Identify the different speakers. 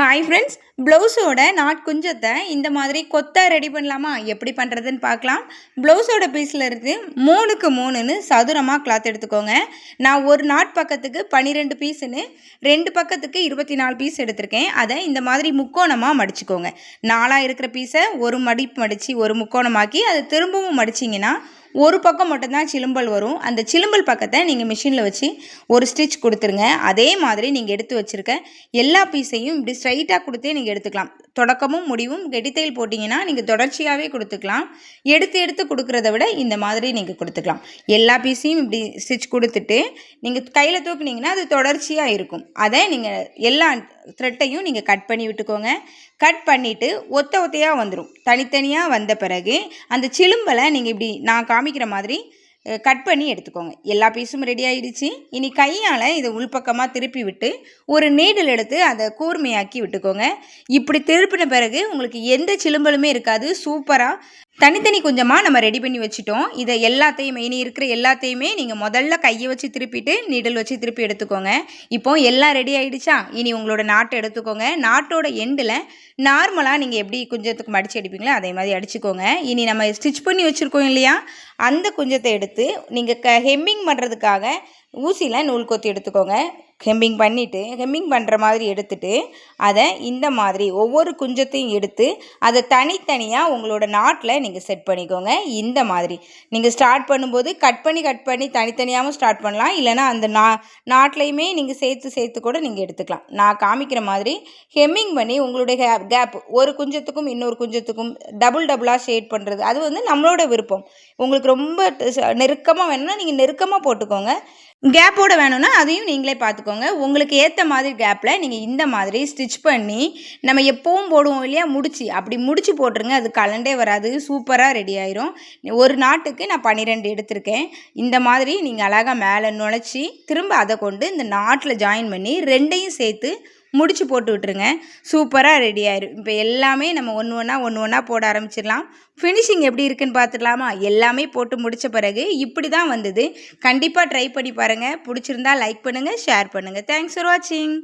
Speaker 1: Hi friends ப்ளவுஸோட knot குஞ்சத்தை இந்த மாதிரி கொத்தா ரெடி பண்ணலாமா? எப்படி பண்ணுறதுன்னு பார்க்கலாம். ப்ளவுஸோட பீஸில் இருந்து மூணுக்கு மூணுன்னு சதுரமாக கிளாத் எடுத்துக்கோங்க. நான் ஒரு நாட் பக்கத்துக்கு பன்னிரெண்டு பீஸுன்னு ரெண்டு பக்கத்துக்கு இருபத்தி நாலு பீஸ் எடுத்திருக்கேன். அதை இந்த மாதிரி முக்கோணமாக மடிச்சுக்கோங்க. நாலாக இருக்கிற பீஸை ஒரு மடிப்பு மடித்து ஒரு முக்கோணமாக்கி அதை திரும்பவும் மடிச்சிங்கன்னா ஒரு பக்கம் மட்டும்தான் சிலும்பல் வரும். அந்த சிலும்பல் பக்கத்தை நீங்கள் மிஷினில் வச்சு ஒரு ஸ்டிச் கொடுத்துருங்க. அதே மாதிரி நீங்கள் எடுத்து வச்சுருக்க எல்லா பீஸையும் இப்படி ஸ்ட்ரைட்டாக கொடுத்தே நீங்கள் எடுத்துக்கலாம். தொடக்கமும் முடிவும் கெடித்தையில் போட்டிங்கன்னா நீங்கள் தொடர்ச்சியாகவே கொடுத்துக்கலாம். எடுத்து எடுத்து கொடுக்குறத விட இந்த மாதிரி நீங்கள் கொடுத்துக்கலாம். எல்லா பீஸையும் இப்படி ஸ்டிச் கொடுத்துட்டு நீங்கள் கையில் தூக்குனீங்கன்னா அது தொடர்ச்சியாக இருக்கும். அதை நீங்கள் எல்லா த்ரெட்டையும் நீங்கள் கட் பண்ணி விட்டுக்கோங்க. கட் பண்ணிவிட்டு ஒத்த ஒத்தையாக வந்துடும் தனித்தனியாக வந்த பிறகு அந்த சிலும்பலை நீங்கள் இப்படி நான் காமிக்கிற மாதிரி கட் பண்ணி எடுத்துக்கோங்க. எல்லா பீஸும் ரெடி ஆகிடுச்சு இனி கையால் இதை உள்பக்கமாக திருப்பி விட்டு ஒரு நீடில் எடுத்து அதை கூர்மையாக்கி விட்டுக்கோங்க. இப்படி திருப்பின பிறகு உங்களுக்கு எந்த சிலும்பலுமே இருக்காது. சூப்பராக தனித்தனி கொஞ்சமாக நம்ம ரெடி பண்ணி வச்சுட்டோம். இதை எல்லாத்தையுமே இனி இருக்கிற எல்லாத்தையுமே நீங்கள் முதல்ல கையை வச்சு திருப்பிட்டு நீடல் வச்சு திருப்பி எடுத்துக்கோங்க. இப்போ எல்லாம் ரெடி ஆகிடுச்சா இனி உங்களோட நாட்டை எடுத்துக்கோங்க. நாட்டோட எண்டில் நார்மலாக நீங்கள் எப்படி குஞ்சத்துக்கு மடித்து அடிப்பீங்களோ அதே மாதிரி அடிச்சுக்கோங்க. இனி நம்ம ஸ்டிச் பண்ணி வச்சுருக்கோம் இல்லையா? அந்த குஞ்சத்தை எடுத்து நீங்கள் க ஹெம்மிங் பண்ணுறதுக்காக ஊசியில் நூல் கொத்தி எடுத்துக்கோங்க. ஹெம்மிங் பண்ணிவிட்டு ஹெம்மிங் பண்ணுற மாதிரி எடுத்துட்டு அதை இந்த மாதிரி ஒவ்வொரு குஞ்சத்தையும் எடுத்து அதை தனித்தனியாக உங்களோட நாட்டில் நீங்கள் செட் பண்ணிக்கோங்க. இந்த மாதிரி. நீங்கள் ஸ்டார்ட் பண்ணும்போது கட் பண்ணி கட் பண்ணி தனித்தனியாகவும் ஸ்டார்ட் பண்ணலாம். இல்லைனா அந்த நா நாட்லையுமே நீங்கள் சேர்த்து சேர்த்து கூட நீங்கள் எடுத்துக்கலாம். நான் காமிக்கிற மாதிரி ஹெம்மிங் பண்ணி உங்களுடைய கேப் ஒரு குஞ்சத்துக்கும் இன்னொரு குஞ்சத்துக்கும் டபுள் டபுளாக ஷேட் பண்ணுறது அது வந்து நம்மளோட விருப்பம். உங்களுக்கு ரொம்ப நெருக்கமாக வேணும்னா நீங்கள் நெருக்கமாக போட்டுக்கோங்க. கேப்போட வேணும்னா அதையும் நீங்களே பார்த்துக்கோங்க. உங்களுக்கு ஏற்ற மாதிரி கேப்பில் நீங்கள் இந்த மாதிரி ஸ்டிச் பண்ணி நம்ம எப்போவும் போடுவோம் இல்லையா முடிச்சு. அப்படி முடிச்சு போட்டுருங்க. அது கலண்டே வராது. சூப்பராக ரெடி ஆயிரும். ஒரு நாட்டுக்கு நான் பன்னிரெண்டு எடுத்திருக்கேன். இந்த மாதிரி நீங்கள் அழகாக மேலே நுழைச்சி திரும்ப அதை கொண்டு இந்த நாட்டில் ஜாயின் பண்ணி ரெண்டையும் சேர்த்து முடிச்சு போட்டு விட்டுருங்க. சூப்பராக ரெடி ஆயிரும். இப்போ எல்லாமே நம்ம ஒன்று ஒன்றா ஒன்று ஒன்றா போட ஆரம்பிச்சிடலாம். ஃபினிஷிங் எப்படி இருக்குன்னு பார்த்துடலாமா எல்லாமே போட்டு முடித்த பிறகு இப்படி தான் வந்தது. கண்டிப்பாக ட்ரை பண்ணி பாருங்கள் பிடிச்சிருந்தா லைக் பண்ணுங்கள் ஷேர் பண்ணுங்கள் தேங்க்ஸ் ஃபார் வாட்சிங்